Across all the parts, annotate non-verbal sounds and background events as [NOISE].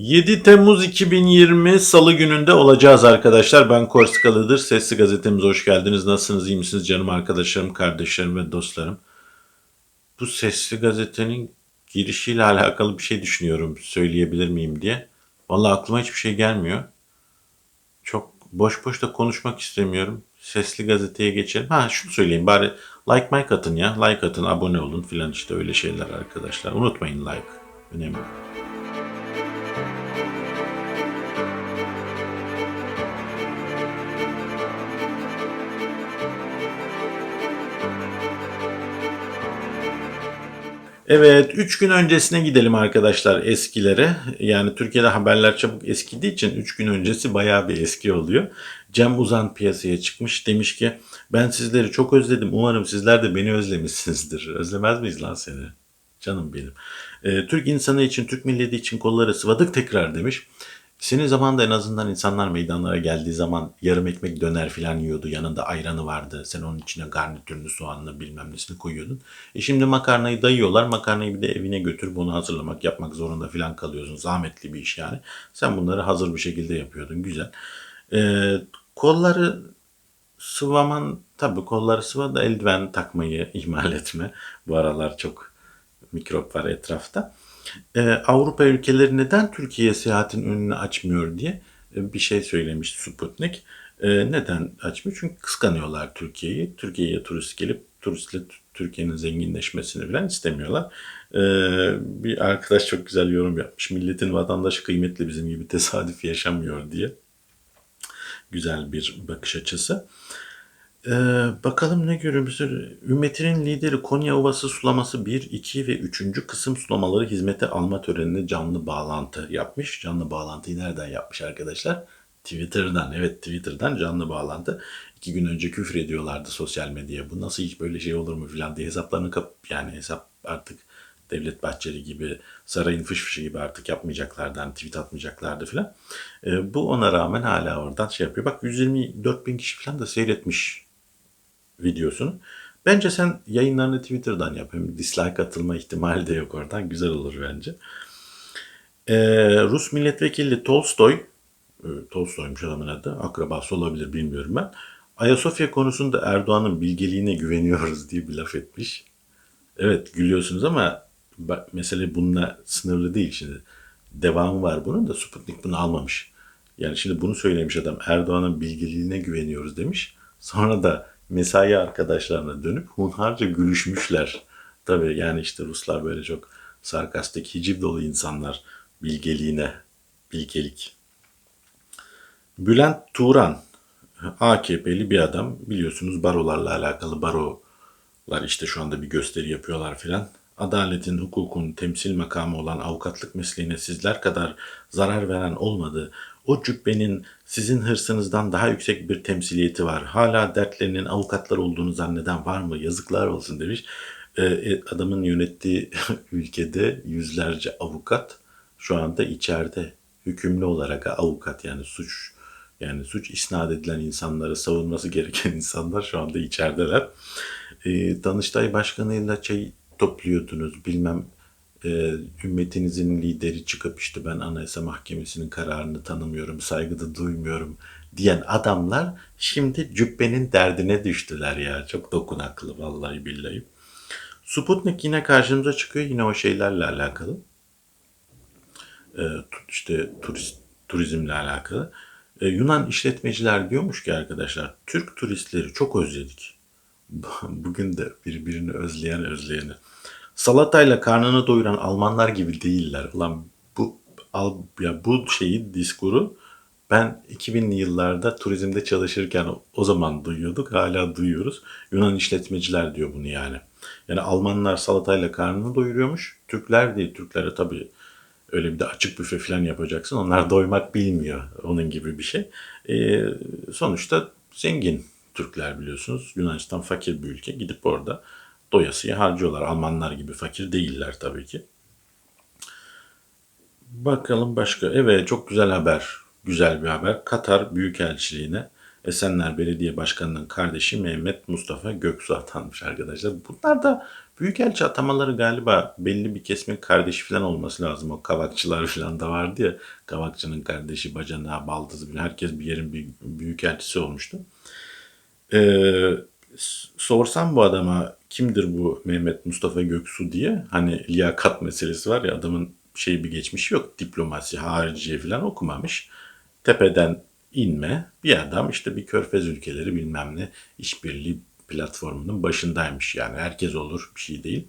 7 Temmuz 2020 Salı gününde olacağız arkadaşlar. Ben Korskalı'dır. Sesli gazetemize hoş geldiniz. Nasılsınız, iyi misiniz canım arkadaşlarım, kardeşlerim ve dostlarım? Bu Sesli Gazete'nin girişiyle alakalı bir şey düşünüyorum. Söyleyebilir miyim diye. Vallahi aklıma hiçbir şey gelmiyor. Çok boş boş da konuşmak istemiyorum. Sesli Gazete'ye geçelim. Ha şunu söyleyeyim bari like like atın ya. Like atın, abone olun filan işte öyle şeyler arkadaşlar. Unutmayın like. Önemli. Evet, 3 gün öncesine gidelim arkadaşlar eskilere. Yani Türkiye'de haberler çabuk eskidiği için 3 gün öncesi bayağı bir eski oluyor. Cem Uzan piyasaya çıkmış. Demiş ki ben sizleri çok özledim. Umarım sizler de beni özlemişsinizdir. [LAUGHS] Özlemez miyiz lan seni? Canım benim. Ee, Türk insanı için, Türk milleti için kolları sıvadık tekrar demiş. Senin zamanında en azından insanlar meydanlara geldiği zaman yarım ekmek döner filan yiyordu. Yanında ayranı vardı. Sen onun içine garnitürünü, soğanını bilmem nesini koyuyordun. E şimdi makarnayı dayıyorlar. Makarnayı bir de evine götür bunu hazırlamak, yapmak zorunda filan kalıyorsun. Zahmetli bir iş yani. Sen bunları hazır bir şekilde yapıyordun. Güzel. Ee, kolları sıvaman tabii kolları sıva da eldiven takmayı ihmal etme. Bu aralar çok mikrop var etrafta. Ee, Avrupa ülkeleri neden Türkiye seyahatin önünü açmıyor diye e, bir şey söylemiş Sputnik. Ee, neden açmıyor? Çünkü kıskanıyorlar Türkiye'yi. Türkiye'ye turist gelip turistle Türkiye'nin zenginleşmesini falan istemiyorlar. Ee, bir arkadaş çok güzel yorum yapmış. Milletin vatandaşı kıymetli bizim gibi tesadüf yaşamıyor diye. Güzel bir bakış açısı. Ee, bakalım ne görüyoruz? Ümmetinin lideri Konya Ovası sulaması 1, 2 ve 3. kısım sulamaları hizmete alma törenine canlı bağlantı yapmış. Canlı bağlantıyı nereden yapmış arkadaşlar? Twitter'dan. Evet Twitter'dan canlı bağlantı. İki gün önce küfür ediyorlardı sosyal medyaya. Bu nasıl hiç böyle şey olur mu filan diye hesaplarını kap yani hesap artık Devlet Bahçeli gibi sarayın fış fışı gibi artık yapmayacaklardı. Hani tweet atmayacaklardı filan. Ee, bu ona rağmen hala oradan şey yapıyor. Bak 124 bin kişi falan da seyretmiş videosunu. Bence sen yayınlarını Twitter'dan yap. Hem dislike atılma ihtimali de yok oradan. Güzel olur bence. Ee, Rus milletvekili Tolstoy, e, Tolstoy'muş adamın adı, akrabası olabilir bilmiyorum ben. Ayasofya konusunda Erdoğan'ın bilgeliğine güveniyoruz diye bir laf etmiş. Evet gülüyorsunuz ama bak, mesele bununla sınırlı değil şimdi. Devamı var bunun da Sputnik bunu almamış. Yani şimdi bunu söylemiş adam Erdoğan'ın bilgeliğine güveniyoruz demiş. Sonra da mesai arkadaşlarına dönüp hunharca gülüşmüşler. Tabii yani işte Ruslar böyle çok sarkastik, hiciv dolu insanlar bilgeliğine, bilgelik. Bülent Turan, AKP'li bir adam. Biliyorsunuz barolarla alakalı barolar işte şu anda bir gösteri yapıyorlar filan. Adaletin, hukukun temsil makamı olan avukatlık mesleğine sizler kadar zarar veren olmadı. O cübbenin sizin hırsınızdan daha yüksek bir temsiliyeti var. Hala dertlerinin avukatlar olduğunu zanneden var mı? Yazıklar olsun demiş. Ee, e, adamın yönettiği [LAUGHS] ülkede yüzlerce avukat şu anda içeride hükümlü olarak avukat yani suç yani suç isnat edilen insanları savunması gereken [LAUGHS] insanlar şu anda içerideler. Ee, Danıştay Başkanı'yla çay topluyordunuz bilmem e, ümmetinizin lideri çıkıp işte ben Anayasa Mahkemesi'nin kararını tanımıyorum, saygı da duymuyorum diyen adamlar şimdi cübbenin derdine düştüler ya. Çok dokunaklı vallahi billahi. Sputnik yine karşımıza çıkıyor yine o şeylerle alakalı. E, işte turist turizmle alakalı. E, Yunan işletmeciler diyormuş ki arkadaşlar Türk turistleri çok özledik. [LAUGHS] Bugün de birbirini özleyen özleyeni. Salatayla karnını doyuran Almanlar gibi değiller. Ulan bu al, ya bu şeyi diskuru ben 2000'li yıllarda turizmde çalışırken o zaman duyuyorduk. Hala duyuyoruz. Yunan işletmeciler diyor bunu yani. Yani Almanlar salatayla karnını doyuruyormuş. Türkler değil. Türklere tabii öyle bir de açık büfe falan yapacaksın. Onlar doymak bilmiyor. Onun gibi bir şey. Ee, sonuçta zengin Türkler biliyorsunuz. Yunanistan fakir bir ülke. Gidip orada doyasıya harcıyorlar. Almanlar gibi fakir değiller tabii ki. Bakalım başka. Evet çok güzel haber. Güzel bir haber. Katar Büyükelçiliğine Esenler Belediye Başkanı'nın kardeşi Mehmet Mustafa Göksu atanmış arkadaşlar. Bunlar da Büyükelçi atamaları galiba belli bir kesimin kardeşi falan olması lazım. O kavakçılar falan da vardı ya. Kavakçının kardeşi, bacanağı, baldızı. Herkes bir yerin büyükelçisi olmuştu. Ee, sorsam bu adama kimdir bu Mehmet Mustafa Göksu diye hani liyakat meselesi var ya adamın şey bir geçmişi yok. Diplomasi, hariciye falan okumamış. Tepeden inme bir adam işte bir körfez ülkeleri bilmem ne işbirliği platformunun başındaymış yani herkes olur bir şey değil.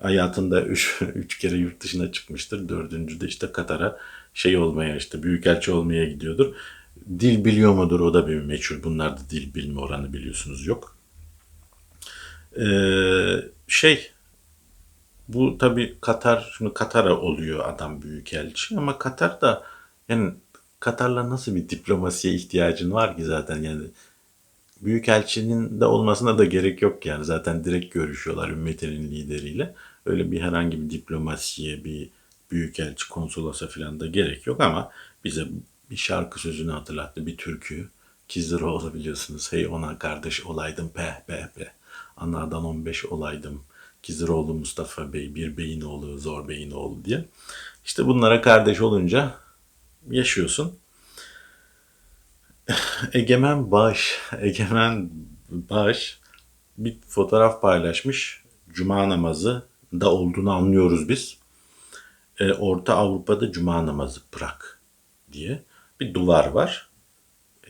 Hayatında üç, [LAUGHS] üç kere yurt dışına çıkmıştır. Dördüncü de işte Katar'a şey olmaya işte büyükelçi olmaya gidiyordur. Dil biliyor mudur o da bir meçhul. Bunlarda dil bilme oranı biliyorsunuz yok. Ee, şey bu tabii Katar, şimdi Katar'a oluyor adam büyükelçi ama Katar da yani Katar'la nasıl bir diplomasiye ihtiyacın var ki zaten yani Büyükelçinin de olmasına da gerek yok yani zaten direkt görüşüyorlar ümmetinin lideriyle. Öyle bir herhangi bir diplomasiye, bir büyükelçi, konsolos'a falan da gerek yok ama bize bir şarkı sözünü hatırlattı, bir türkü. Kizdiroğlu biliyorsunuz. Hey ona kardeş olaydım peh peh peh. Anadan 15 olaydım. Kizdiroğlu Mustafa Bey, bir beyin oğlu, zor beyin oğlu diye. İşte bunlara kardeş olunca yaşıyorsun. [LAUGHS] Egemen Baş, Egemen Baş bir fotoğraf paylaşmış. Cuma namazı da olduğunu anlıyoruz biz. E, Orta Avrupa'da Cuma namazı Prag diye bir duvar var.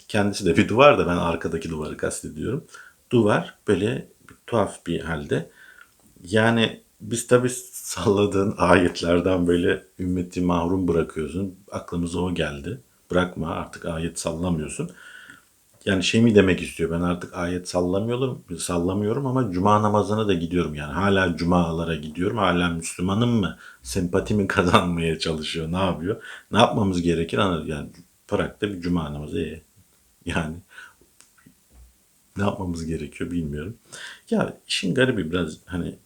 Kendisi de bir duvar da ben arkadaki duvarı kastediyorum. Duvar böyle tuhaf bir halde. Yani biz tabi salladığın [LAUGHS] ayetlerden böyle ümmeti mahrum bırakıyorsun. Aklımıza o geldi. Bırakma artık ayet sallamıyorsun. Yani şey mi demek istiyor ben artık ayet sallamıyorum, sallamıyorum ama cuma namazına da gidiyorum yani. Hala cumalara gidiyorum. Hala Müslümanım mı? Sempatimi [LAUGHS] kazanmaya çalışıyor. Ne yapıyor? Ne yapmamız gerekir? Yani Prag'da bir cuma namazı. E, yani ne yapmamız gerekiyor bilmiyorum. Ya işin garibi biraz hani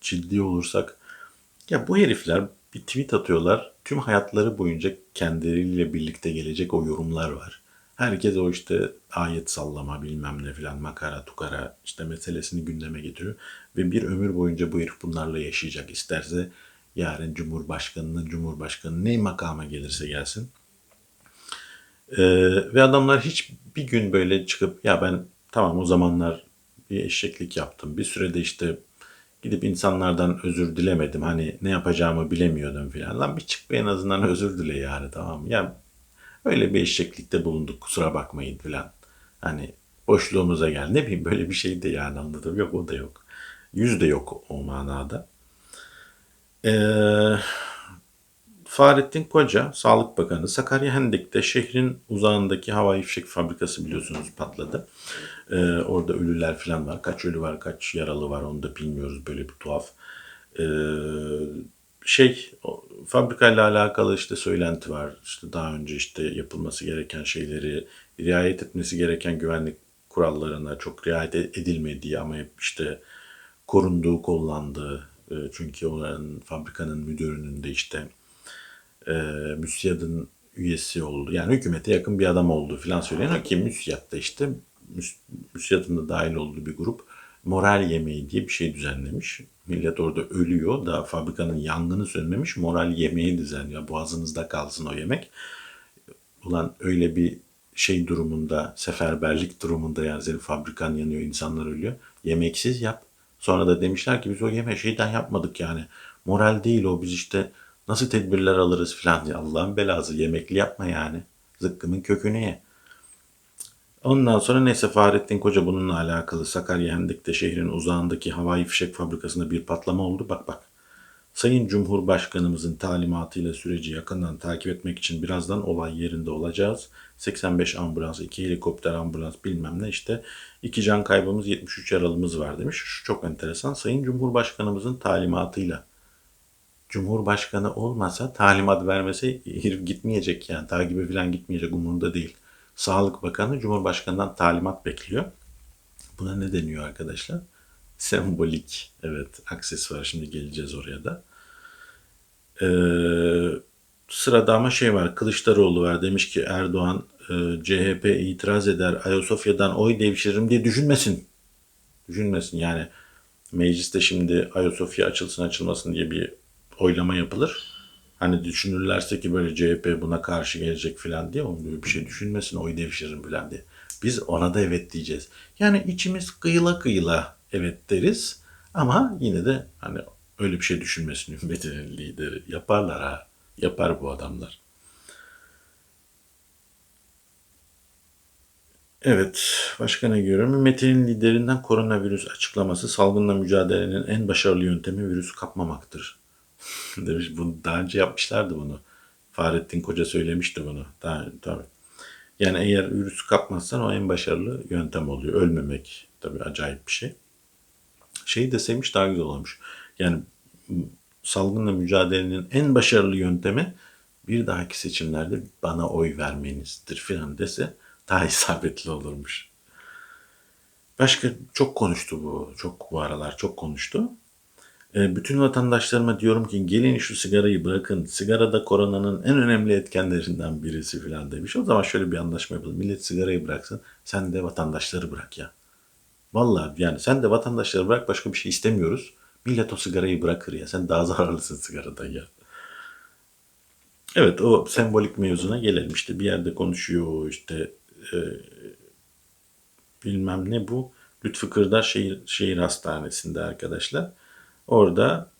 ciddi olursak ya bu herifler bir tweet atıyorlar. Tüm hayatları boyunca kendileriyle birlikte gelecek o yorumlar var. Herkes o işte ayet sallama bilmem ne filan makara tukara işte meselesini gündeme getiriyor. Ve bir ömür boyunca bu herif bunlarla yaşayacak. İsterse yarın Cumhurbaşkanı'nın Cumhurbaşkanı ne makama gelirse gelsin. Ee, ve adamlar hiç bir gün böyle çıkıp ya ben tamam o zamanlar bir eşeklik yaptım. Bir sürede işte gidip insanlardan özür dilemedim. Hani ne yapacağımı bilemiyordum filan. Lan bir çık en azından özür dile yani tamam? Ya öyle bir eşeklikte bulunduk kusura bakmayın filan. Hani boşluğumuza gel. Ne bileyim böyle bir şey de yani anladım. Yok o da yok. Yüz de yok o manada. Ee, Fahrettin Koca, Sağlık Bakanı, Sakarya Hendek'te şehrin uzağındaki havai fişek fabrikası biliyorsunuz patladı. Ee, orada ölüler falan var. Kaç ölü var, kaç yaralı var onu da bilmiyoruz. Böyle bir tuhaf. Ee, şey, fabrikayla alakalı işte söylenti var. İşte daha önce işte yapılması gereken şeyleri, riayet etmesi gereken güvenlik kurallarına çok riayet edilmediği ama hep işte korunduğu, kollandığı. E, Çünkü onların fabrikanın müdürünün de işte e, MÜSİAD'ın üyesi oldu. Yani hükümete yakın bir adam olduğu falan söyleniyor ki MÜSİAD da işte Müs- da dahil olduğu bir grup moral yemeği diye bir şey düzenlemiş. Millet orada ölüyor da fabrikanın yangını sönmemiş moral yemeği düzenliyor. Boğazınızda kalsın o yemek. Ulan öyle bir şey durumunda, seferberlik durumunda yani senin fabrikan yanıyor, insanlar ölüyor. Yemeksiz yap. Sonra da demişler ki biz o yemeği şeyden yapmadık yani. Moral değil o biz işte nasıl tedbirler alırız falan diye. Allah'ın belası yemekli yapma yani. Zıkkımın kökünü ye. Ondan sonra neyse Fahrettin Koca bununla alakalı Sakarya Hendek'te şehrin uzağındaki havai fişek fabrikasında bir patlama oldu. Bak bak. Sayın Cumhurbaşkanımızın talimatıyla süreci yakından takip etmek için birazdan olay yerinde olacağız. 85 ambulans, 2 helikopter ambulans bilmem ne işte 2 can kaybımız 73 yaralımız var demiş. Şu çok enteresan. Sayın Cumhurbaşkanımızın talimatıyla. Cumhurbaşkanı olmasa talimat vermese herif gitmeyecek yani takibe falan gitmeyecek umurunda değil. Sağlık Bakanı Cumhurbaşkanı'ndan talimat bekliyor. Buna ne deniyor arkadaşlar? [LAUGHS] Sembolik. Evet, aksesuar. Şimdi geleceğiz oraya da. Ee, sırada ama şey var. Kılıçdaroğlu var. Demiş ki Erdoğan e, CHP itiraz eder. Ayasofya'dan oy devşiririm diye düşünmesin. Düşünmesin yani. mecliste şimdi Ayasofya açılsın açılmasın diye bir oylama yapılır. Hani düşünürlerse ki böyle CHP buna karşı gelecek falan diye onun böyle bir şey düşünmesin oy devşiririm falan diye. Biz ona da evet diyeceğiz. Yani içimiz kıyıla kıyıla evet deriz ama yine de hani öyle bir şey düşünmesin ümmetin lideri. [LAUGHS] Yaparlar ha. Yapar bu adamlar. Evet, başka ne görüyorum? Ümmetinin liderinden koronavirüs açıklaması salgınla mücadelenin en başarılı yöntemi virüsü kapmamaktır. [LAUGHS] Demiş bunu daha önce yapmışlardı bunu. Fahrettin Koca söylemişti bunu. Daha, tabii. Yani eğer virüsü kapmazsan o en başarılı yöntem oluyor. Ölmemek tabii acayip bir şey. Şeyi deseymiş daha güzel olmuş. Yani salgınla mücadelenin en başarılı yöntemi bir dahaki seçimlerde bana oy vermenizdir filan dese daha [LAUGHS] isabetli olurmuş. Başka çok konuştu bu. Çok bu aralar çok konuştu. E, bütün vatandaşlarıma diyorum ki gelin şu sigarayı bırakın. Sigara da koronanın en önemli etkenlerinden birisi filan demiş. O zaman şöyle bir anlaşma yapalım. Millet sigarayı bıraksın. Sen de vatandaşları bırak ya. Vallahi yani sen de vatandaşları bırak başka bir şey istemiyoruz. Millet o sigarayı bırakır ya. Sen daha [LAUGHS] zararlısın sigaradan ya. Evet o sembolik mevzuna gelelim. İşte bir yerde konuşuyor işte e, bilmem ne bu. Lütfü Kırdar Şehir, Şehir Hastanesi'nde arkadaşlar. Orada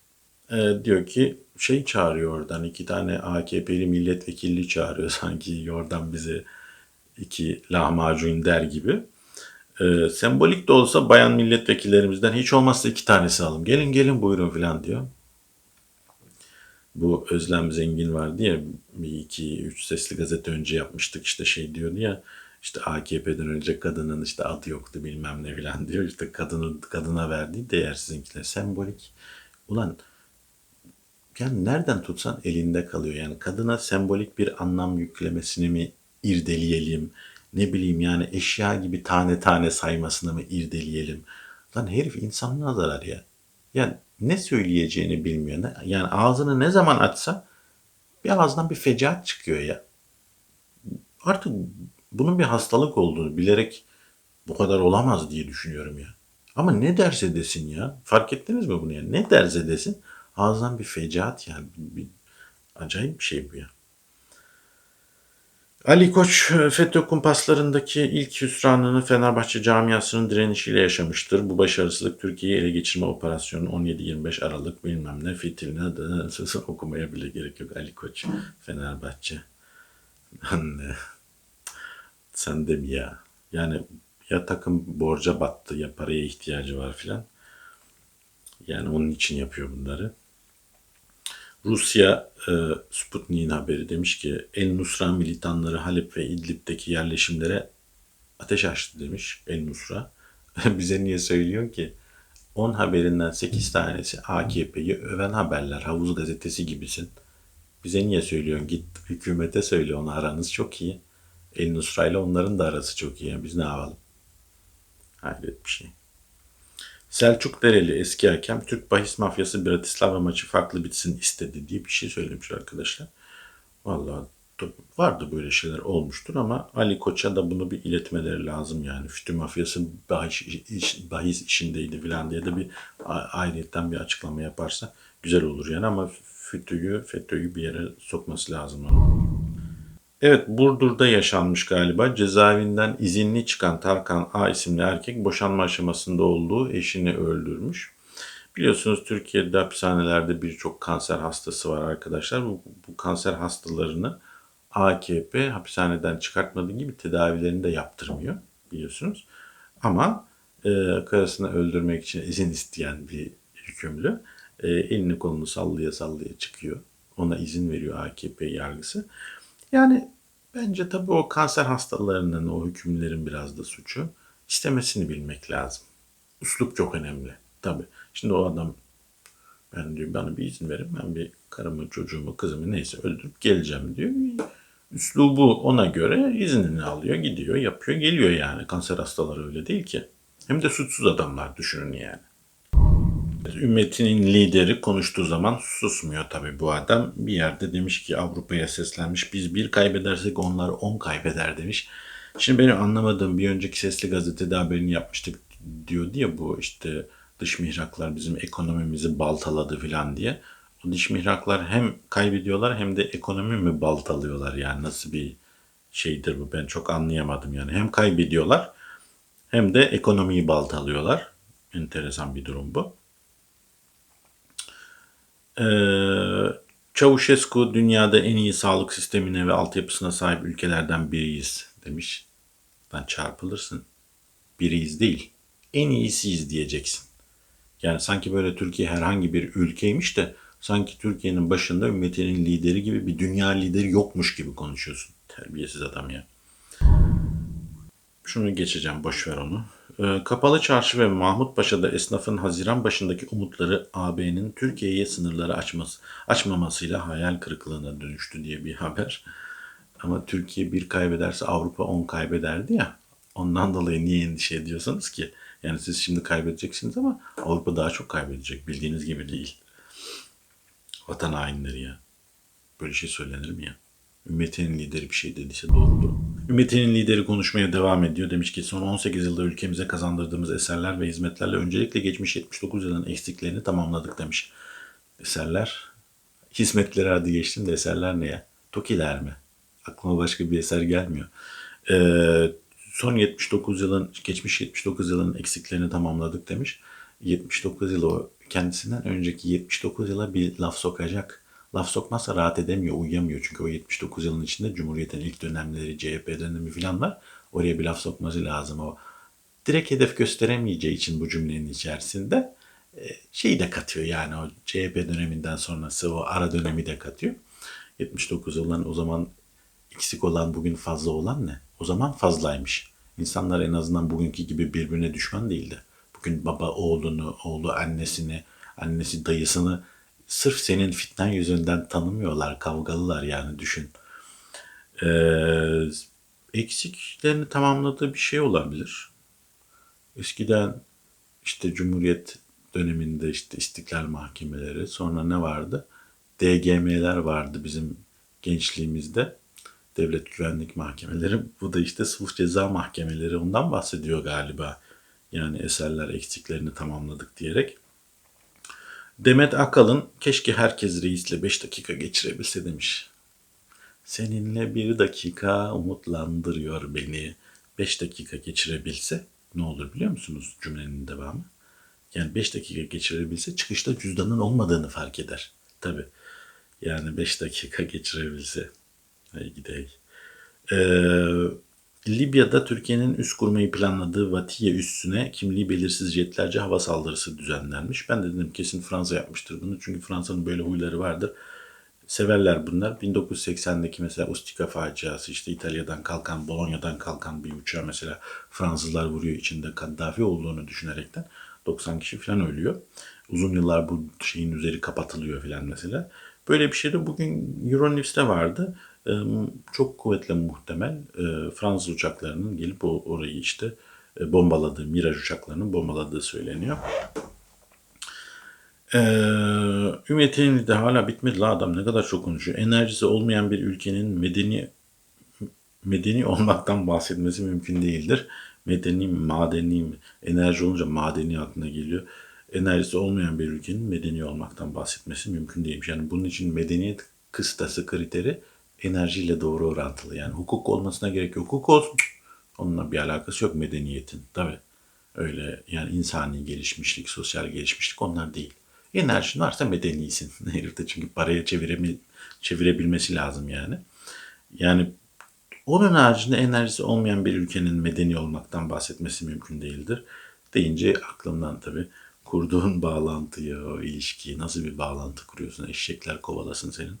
e, diyor ki şey çağırıyor oradan iki tane AKP'li milletvekilli çağırıyor [LAUGHS] sanki oradan bize iki lahmacun der gibi. E, sembolik de olsa bayan milletvekillerimizden hiç olmazsa iki tanesi alalım. Gelin gelin buyurun filan diyor. Bu Özlem Zengin vardı ya bir iki üç sesli gazete önce yapmıştık işte şey diyordu ya işte AKP'den önce kadının işte adı yoktu bilmem ne filan [LAUGHS] diyor. İşte kadının kadına verdiği değer sizinkiler sembolik. Ulan yani nereden tutsan elinde kalıyor. Yani kadına sembolik bir anlam yüklemesini mi irdeleyelim? Ne bileyim yani eşya gibi tane tane saymasını mı irdeleyelim? Lan herif insanlığa zarar ya. Yani ne söyleyeceğini bilmiyor. Yani ağzını ne zaman açsa bir ağzından bir fecaat çıkıyor ya. Artık bunun bir hastalık olduğunu bilerek bu kadar olamaz diye düşünüyorum ya. Ama ne derse desin ya. Fark ettiniz mi bunu ya? Ne derse desin ağzından bir fecaat yani. Bir, bir, acayip bir şey bu ya. Ali Koç FETÖ kumpaslarındaki ilk hüsranını Fenerbahçe camiasının direnişiyle yaşamıştır. Bu başarısızlık Türkiye'yi ele geçirme operasyonu 17-25 Aralık bilmem ne fitiline de [LAUGHS] okumaya bile gerek yok. Ali Koç Fenerbahçe. Anne. Sen de mi ya? Yani ya takım borca battı ya paraya ihtiyacı var filan. Yani onun için yapıyor bunları. Rusya e, Sputnik'in haberi demiş ki El Nusra militanları Halep ve İdlib'deki yerleşimlere ateş açtı demiş El Nusra. [LAUGHS] Bize niye söylüyor ki? 10 haberinden 8 tanesi AKP'yi öven haberler. Havuz gazetesi gibisin. Bize niye söylüyorsun? Git hükümete söyle onu aranız çok iyi. El Nusra ile onların da arası çok iyi. Biz ne yapalım? Hayret bir şey. Selçuk Dereli eski hakem Türk bahis mafyası Bratislava maçı farklı bitsin istedi diye bir şey söylemiş arkadaşlar. Vallahi vardı böyle şeyler olmuştur ama Ali Koç'a da bunu bir iletmeleri lazım yani. Fütü mafyası bahis, iş, bahis işindeydi falan diye de bir ayrıyetten bir açıklama yaparsa güzel olur yani ama FETÖ'yü, FETÖ'yü bir yere sokması lazım. Evet Burdur'da yaşanmış galiba. Cezaevinden izinli çıkan Tarkan A isimli erkek boşanma aşamasında olduğu eşini öldürmüş. Biliyorsunuz Türkiye'de hapishanelerde birçok kanser hastası var arkadaşlar. Bu, bu kanser hastalarını AKP hapishaneden çıkartmadığı gibi tedavilerini de yaptırmıyor biliyorsunuz. Ama e, karısını öldürmek için izin isteyen bir hükümlü e, elini kolunu sallaya sallaya çıkıyor. Ona izin veriyor AKP yargısı. Yani bence tabii o kanser hastalarının, o hükümlerin biraz da suçu. istemesini bilmek lazım. Üslup çok önemli. Tabii. Şimdi o adam ben diyor bana bir izin verin ben bir karımı, çocuğumu, kızımı neyse öldürüp geleceğim diyor. Üslubu ona göre iznini alıyor, gidiyor, yapıyor, geliyor yani. Kanser hastaları öyle değil ki. Hem de suçsuz adamlar düşünün yani. Ümmetinin lideri konuştuğu zaman susmuyor tabii bu adam. Bir yerde demiş ki Avrupa'ya seslenmiş. Biz bir kaybedersek onlar on kaybeder demiş. Şimdi benim anlamadığım bir önceki sesli gazetede haberini yapmıştık diyordu ya bu işte dış mihraklar bizim ekonomimizi baltaladı filan diye. O dış mihraklar hem kaybediyorlar hem de ekonomi mi baltalıyorlar yani nasıl bir şeydir bu ben çok anlayamadım yani. Hem kaybediyorlar hem de ekonomiyi baltalıyorlar. Enteresan bir durum bu. Ee, Çavuşescu dünyada en iyi sağlık sistemine ve altyapısına sahip ülkelerden biriyiz demiş. Lan çarpılırsın. Biriyiz değil. En iyisiyiz diyeceksin. Yani sanki böyle Türkiye herhangi bir ülkeymiş de sanki Türkiye'nin başında ümmetinin lideri gibi bir dünya lideri yokmuş gibi konuşuyorsun. Terbiyesiz adam ya. Şunu geçeceğim, boş ver onu. Ee, Kapalı Çarşı ve Mahmutpaşa'da esnafın Haziran başındaki umutları AB'nin Türkiye'ye sınırları açması, açmamasıyla hayal kırıklığına dönüştü diye bir haber. Ama Türkiye bir kaybederse Avrupa 10 kaybederdi ya. Ondan dolayı niye endişe ediyorsunuz ki? Yani siz şimdi kaybedeceksiniz ama Avrupa daha çok kaybedecek. Bildiğiniz gibi değil. Vatan hainleri ya. Böyle şey söylenir mi ya? Ümmetinin lideri bir şey dediyse doğrudur. Ümmetinin lideri konuşmaya devam ediyor. Demiş ki son 18 yılda ülkemize kazandırdığımız eserler ve hizmetlerle öncelikle geçmiş 79 yılın eksiklerini tamamladık demiş. Eserler, hizmetleri hadi geçtim de eserler ne ya? Tokiler mi? Aklıma başka bir eser gelmiyor. Ee, son 79 yılın, geçmiş 79 yılın eksiklerini tamamladık demiş. 79 yıl o kendisinden önceki 79 yıla bir laf sokacak. Laf sokmazsa rahat edemiyor, uyuyamıyor. Çünkü o 79 yılın içinde Cumhuriyet'in ilk dönemleri, CHP dönemi falan var. Oraya bir laf sokması lazım. O direkt hedef gösteremeyeceği için bu cümlenin içerisinde e, şeyi de katıyor yani o CHP döneminden sonrası o ara dönemi de katıyor. 79 yıldan o zaman eksik olan bugün fazla olan ne? O zaman fazlaymış. İnsanlar en azından bugünkü gibi birbirine düşman değildi. Bugün baba oğlunu, oğlu annesini, annesi dayısını sırf senin fitnen yüzünden tanımıyorlar, kavgalılar yani düşün. Ee, eksiklerini tamamladığı bir şey olabilir. Eskiden işte Cumhuriyet döneminde işte istiklal mahkemeleri, sonra ne vardı? DGM'ler vardı bizim gençliğimizde. Devlet Güvenlik Mahkemeleri. Bu da işte sulh ceza mahkemeleri ondan bahsediyor galiba. Yani eserler eksiklerini tamamladık diyerek. Demet Akalın keşke herkes reisle 5 dakika geçirebilse demiş. Seninle bir dakika umutlandırıyor beni. 5 dakika geçirebilse ne olur biliyor musunuz cümlenin devamı? Yani 5 dakika geçirebilse çıkışta cüzdanın olmadığını fark eder. Tabi. Yani 5 dakika geçirebilse. Hay gidey. Ee, Libya'da Türkiye'nin üst kurmayı planladığı Vatiye üssüne kimliği belirsiz jetlerce hava saldırısı düzenlenmiş. Ben de dedim kesin Fransa yapmıştır bunu. Çünkü Fransa'nın böyle huyları vardır. Severler bunlar. 1980'deki mesela Ustica faciası işte İtalya'dan kalkan, Bolonya'dan kalkan bir uçağı mesela Fransızlar vuruyor içinde Kaddafi olduğunu düşünerekten 90 kişi falan ölüyor. Uzun yıllar bu şeyin üzeri kapatılıyor falan mesela. Böyle bir şey de bugün Euronews'te vardı çok kuvvetle muhtemel Fransız uçaklarının gelip orayı işte bombaladığı, Miraj uçaklarının bombaladığı söyleniyor. Ee, Ümmetinin de hala bitmedi la adam ne kadar çok konuşuyor. Enerjisi olmayan bir ülkenin medeni medeni olmaktan bahsetmesi mümkün değildir. Medeni, madeni, enerji olunca madeni aklına geliyor. Enerjisi olmayan bir ülkenin medeni olmaktan bahsetmesi mümkün değilmiş. Yani bunun için medeniyet kıstası kriteri enerjiyle doğru orantılı. Yani hukuk olmasına gerek yok. Hukuk olsun. Onunla bir alakası yok medeniyetin. Tabi öyle yani insani gelişmişlik, sosyal gelişmişlik onlar değil. Enerjin varsa medenisin. [LAUGHS] Herifte çünkü paraya çeviremi, çevirebilmesi lazım yani. Yani onun haricinde enerjisi olmayan bir ülkenin medeni olmaktan bahsetmesi mümkün değildir. Deyince aklımdan tabi kurduğun [LAUGHS] bağlantıyı, o ilişkiyi, nasıl bir bağlantı kuruyorsun, eşekler kovalasın senin.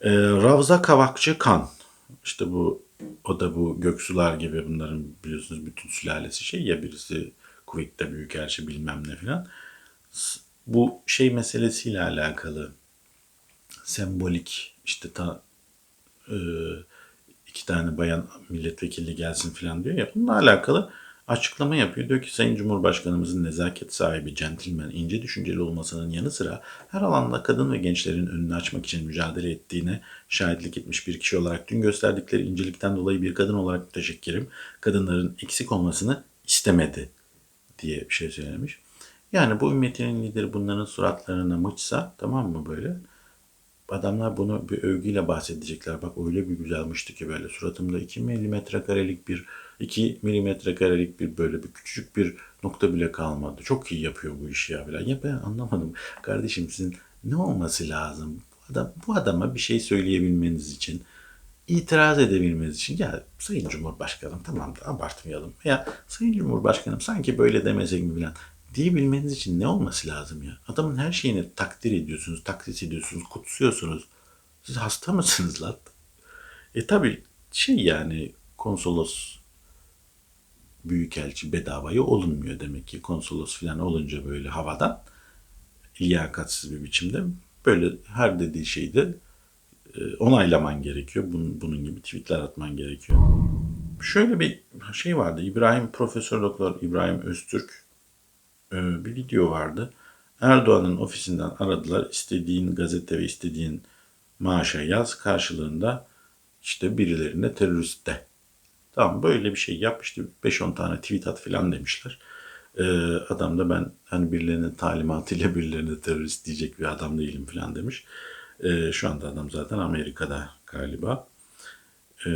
E, Ravza Kavakçı Kan. İşte bu o da bu Göksular gibi bunların biliyorsunuz bütün sülalesi şey ya birisi Kuveyt'te büyükelçi bilmem ne filan. Bu şey meselesiyle alakalı sembolik işte ta e, iki tane bayan milletvekili gelsin filan diyor ya bununla alakalı açıklama yapıyor. Diyor ki Sayın Cumhurbaşkanımızın nezaket sahibi, centilmen, ince düşünceli olmasının yanı sıra her alanda kadın ve gençlerin önünü açmak için mücadele ettiğine şahitlik etmiş bir kişi olarak dün gösterdikleri incelikten dolayı bir kadın olarak müteşekkirim. Kadınların eksik olmasını istemedi diye bir şey söylemiş. Yani bu ümmetinin lideri bunların suratlarına mıçsa tamam mı böyle? Adamlar bunu bir övgüyle bahsedecekler. Bak öyle bir güzelmişti ki böyle suratımda 2 milimetre karelik bir 2 milimetre karelik bir böyle bir küçücük bir nokta bile kalmadı. Çok iyi yapıyor bu işi ya falan. Ya ben anlamadım. Kardeşim sizin ne olması lazım? Bu, adam, bu adama bir şey söyleyebilmeniz için itiraz edebilmeniz için ya Sayın Cumhurbaşkanım tamam da abartmayalım. Ya Sayın Cumhurbaşkanım sanki böyle demesek mi falan diyebilmeniz için ne olması lazım ya? Adamın her şeyini takdir ediyorsunuz, takdis ediyorsunuz, kutsuyorsunuz. Siz hasta mısınız lan? E tabi şey yani konsolos büyükelçi bedavaya olunmuyor demek ki. Konsolos falan olunca böyle havadan liyakatsiz bir biçimde böyle her dediği şeyde e, onaylaman gerekiyor. Bunun, bunun gibi tweetler atman gerekiyor. Şöyle bir şey vardı. İbrahim Profesör Doktor İbrahim Öztürk bir video vardı. Erdoğan'ın ofisinden aradılar. İstediğin gazete ve istediğin maaşa yaz. Karşılığında işte birilerine terörist de. Tamam böyle bir şey yap işte 5-10 tane tweet at falan demişler. Ee, adam da ben hani birilerinin talimatıyla [LAUGHS] birilerine terörist diyecek bir adam değilim falan demiş. Ee, şu anda adam zaten Amerika'da galiba. Ee,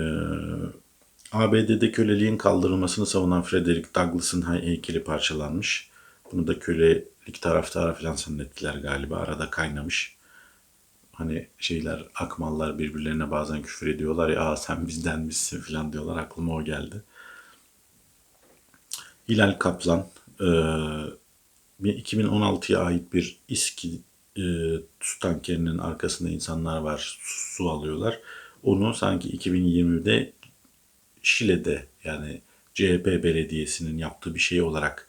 ABD'de köleliğin kaldırılmasını savunan Frederick Douglass'ın heykeli parçalanmış. Bunu da kölelik taraftarı falan zannettiler galiba. Arada kaynamış. Hani şeyler, akmallar birbirlerine bazen küfür ediyorlar ya Aa, sen bizden misin falan diyorlar. Aklıma o geldi. Hilal Kaplan, e, 2016'ya ait bir İSKİ e, su tankerinin arkasında insanlar var, su alıyorlar. Onu sanki 2020'de Şile'de yani CHP belediyesinin yaptığı bir şey olarak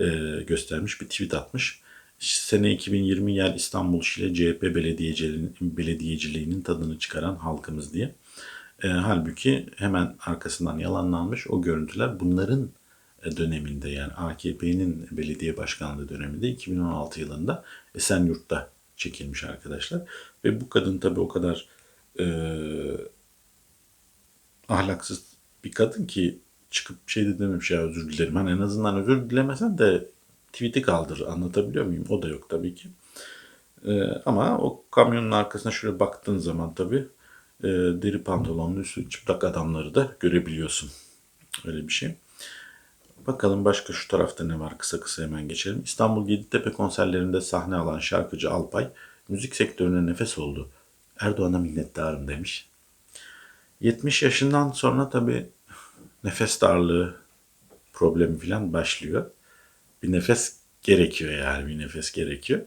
e, göstermiş bir tweet atmış. Sene 2020 yer İstanbul Şile CHP belediyeciliğinin, belediyeciliğinin tadını çıkaran halkımız diye. E, halbuki hemen arkasından yalanlanmış o görüntüler bunların e, döneminde yani AKP'nin belediye başkanlığı döneminde 2016 yılında Esenyurt'ta çekilmiş arkadaşlar. Ve bu kadın tabii o kadar e, ahlaksız bir kadın ki çıkıp şey de dememiş ya özür dilerim. Hani en azından özür dilemesen de tweet'i kaldır. Anlatabiliyor muyum? O da yok tabii ki. Ee, ama o kamyonun arkasına şöyle baktığın zaman tabii e, deri pantolonlu üstü çıplak adamları da görebiliyorsun. Öyle bir şey. Bakalım başka şu tarafta ne var kısa kısa hemen geçelim. İstanbul Gediktepe konserlerinde sahne alan şarkıcı Alpay müzik sektörüne nefes oldu. Erdoğan'a minnettarım demiş. 70 yaşından sonra tabii nefes darlığı problemi falan başlıyor. Bir nefes gerekiyor yani bir nefes gerekiyor.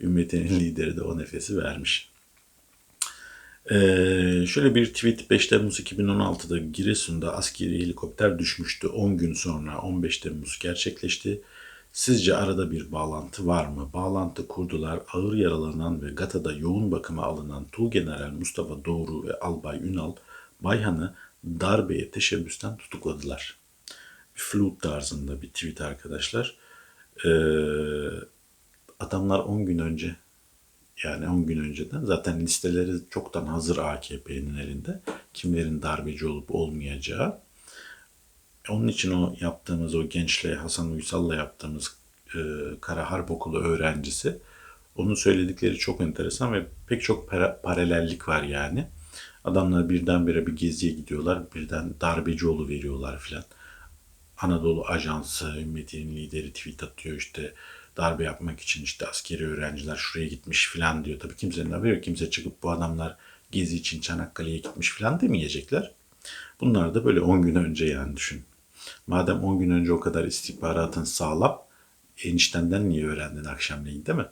Ümmetinin [LAUGHS] lideri de o nefesi vermiş. Ee, şöyle bir tweet 5 Temmuz 2016'da Giresun'da askeri helikopter düşmüştü. 10 gün sonra 15 Temmuz gerçekleşti. Sizce arada bir bağlantı var mı? Bağlantı kurdular. Ağır yaralanan ve Gata'da yoğun bakıma alınan Tuğgeneral Mustafa Doğru ve Albay Ünal Bayhan'ı darbeye teşebbüsten tutukladılar. Bir flute tarzında bir tweet arkadaşlar. Ee, adamlar 10 gün önce yani 10 gün önceden zaten listeleri çoktan hazır AKP'nin elinde. Kimlerin darbeci olup olmayacağı. Onun için o yaptığımız o gençle Hasan Uysal'la yaptığımız e, Kara Harp Okulu öğrencisi onun söyledikleri çok enteresan ve pek çok para, paralellik var yani. Adamlar birdenbire bir geziye gidiyorlar. Birden darbeci olu veriyorlar filan. Anadolu Ajansı, ümmetinin lideri tweet atıyor işte darbe yapmak için işte askeri öğrenciler şuraya gitmiş filan diyor. Tabii kimsenin haberi yok. Kimse çıkıp bu adamlar gezi için Çanakkale'ye gitmiş filan demeyecekler. Bunlar da böyle 10 gün önce yani düşün. Madem 10 gün önce o kadar istihbaratın sağlam, eniştenden niye öğrendin akşamleyin değil mi?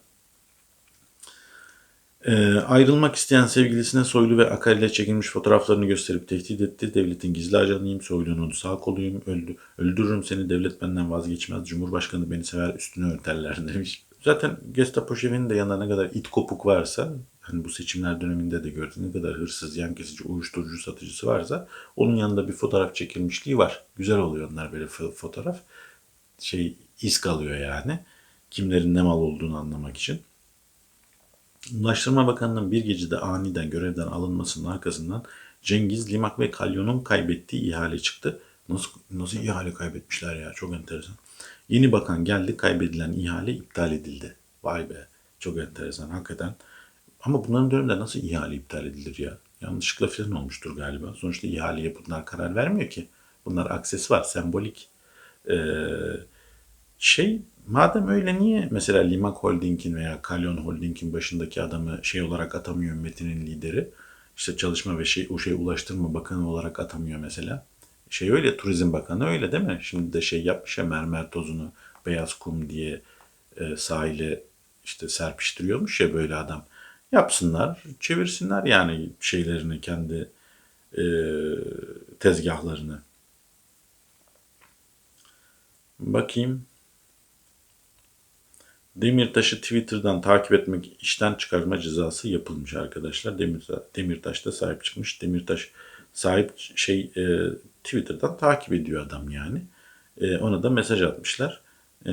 Ee, ayrılmak isteyen sevgilisine Soylu ve Akar ile çekilmiş fotoğraflarını gösterip tehdit etti. Devletin gizli ajanıyım, Soylu'nun sağ koluyum, öldü, öldürürüm seni, devlet benden vazgeçmez, Cumhurbaşkanı beni sever, üstünü örterler [LAUGHS] demiş. Zaten Gestapo şefinin de yanında ne kadar it kopuk varsa, hani bu seçimler döneminde de gördük ne kadar hırsız, yan kesici, uyuşturucu satıcısı varsa onun yanında bir fotoğraf çekilmişliği var. Güzel oluyor onlar böyle fotoğraf. Şey iz kalıyor yani. Kimlerin ne mal olduğunu anlamak için. Ulaştırma Bakanı'nın bir gecede aniden görevden alınmasının arkasından Cengiz Limak ve Kalyon'un kaybettiği ihale çıktı. Nasıl, nasıl ihale kaybetmişler ya çok enteresan. Yeni bakan geldi kaybedilen ihale iptal edildi. Vay be çok enteresan hakikaten. Ama bunların döneminde nasıl ihale iptal edilir ya? Yanlışlıkla falan olmuştur galiba. Sonuçta ihaleye bunlar karar vermiyor ki. Bunlar aksesuar, sembolik. Ee, şey madem öyle niye mesela Limak Holding'in veya Kalyon Holding'in başındaki adamı şey olarak atamıyor Metin'in lideri? İşte Çalışma ve şey, o şey Ulaştırma Bakanı olarak atamıyor mesela. Şey öyle Turizm Bakanı öyle değil mi? Şimdi de şey yapmış ya mermer tozunu beyaz kum diye e, sahile işte serpiştiriyormuş ya böyle adam. Yapsınlar, çevirsinler yani şeylerini kendi e, tezgahlarını. Bakayım. Demirtaş'ı Twitter'dan takip etmek işten çıkarma cezası yapılmış arkadaşlar. Demirtaş, Demirtaş da sahip çıkmış. Demirtaş sahip şey e, Twitter'dan takip ediyor adam yani. E, ona da mesaj atmışlar. E,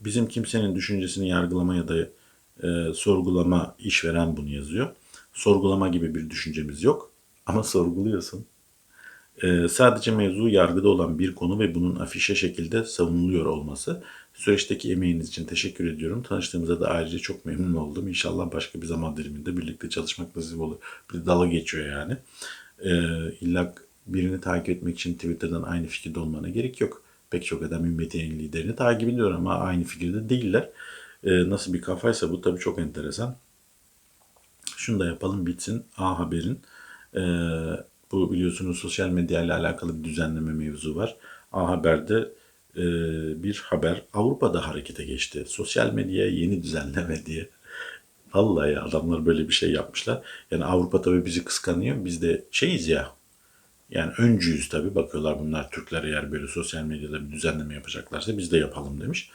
bizim kimsenin düşüncesini yargılama ya da e, sorgulama işveren bunu yazıyor. Sorgulama gibi bir düşüncemiz yok ama sorguluyorsun. Ee, sadece mevzu yargıda olan bir konu ve bunun afişe şekilde savunuluyor olması. Süreçteki emeğiniz için teşekkür ediyorum. Tanıştığımıza da ayrıca çok memnun oldum. İnşallah başka bir zaman diliminde birlikte çalışmak nasip olur. Bir dala geçiyor yani. Ee, illa birini takip etmek için Twitter'dan aynı fikirde olmana gerek yok. Pek çok adam ümmetinin liderini takip ediyor ama aynı fikirde değiller. Ee, nasıl bir kafaysa bu tabii çok enteresan. Şunu da yapalım bitsin. A Haber'in e, bu biliyorsunuz sosyal medya ile alakalı bir düzenleme mevzu var. A Haber'de e, bir haber Avrupa'da harekete geçti. Sosyal medyaya yeni düzenleme diye. Vallahi adamlar böyle bir şey yapmışlar. Yani Avrupa tabii bizi kıskanıyor. Biz de şeyiz ya. Yani öncüyüz tabii. Bakıyorlar bunlar Türkler eğer böyle sosyal medyada bir düzenleme yapacaklarsa biz de yapalım demiş.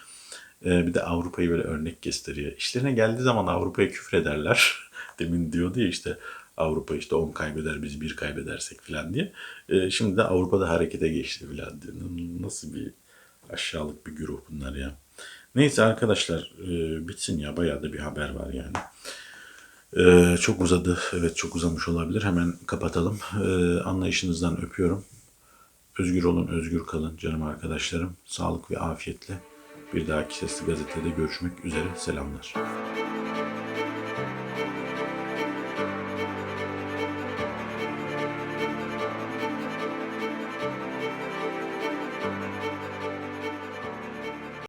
Ee, bir de Avrupa'yı böyle örnek gösteriyor. İşlerine geldiği zaman Avrupa'ya küfrederler. [LAUGHS] Demin diyordu ya işte Avrupa işte 10 kaybeder biz bir kaybedersek falan diye. Ee, şimdi de Avrupa'da harekete geçti falan diye. Nasıl bir aşağılık bir güruh bunlar ya. Neyse arkadaşlar e, bitsin ya bayağı da bir haber var yani. Ee, çok uzadı. Evet çok uzamış olabilir. Hemen kapatalım. Ee, anlayışınızdan öpüyorum. Özgür olun, özgür kalın canım arkadaşlarım. Sağlık ve afiyetle bir dahaki Sesli Gazete'de görüşmek üzere. Selamlar.